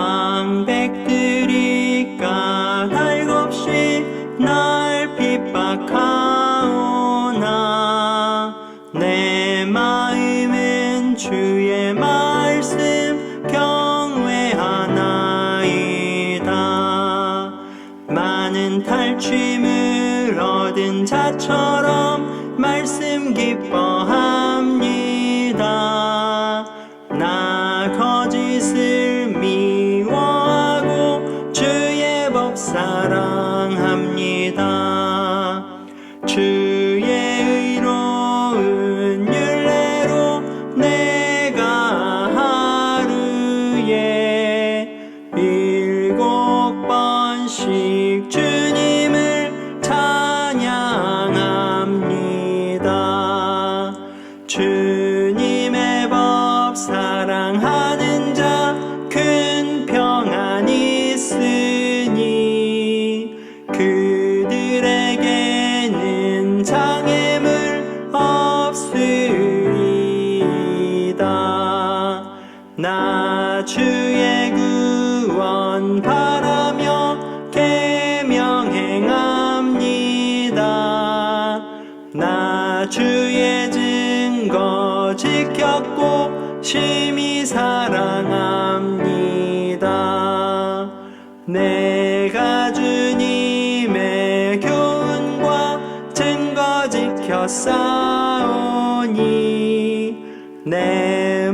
방백들이 까닭없이 날 핍박하오나? 내 마음은 주의 말씀 경외하나이다. 많은 탈취물 얻은 자처럼 말씀 기뻐합니다. 나 거짓을 번씩 주님을 찬양합니다. 주님의 법 사랑하는 자 큰 평안 있으니 그들에게는 장애물 없으리이다. 나 주 나 주의 증거 지켰고 심히 사랑합니다. 내가 주님의 교훈과 증거 지켰사오니 내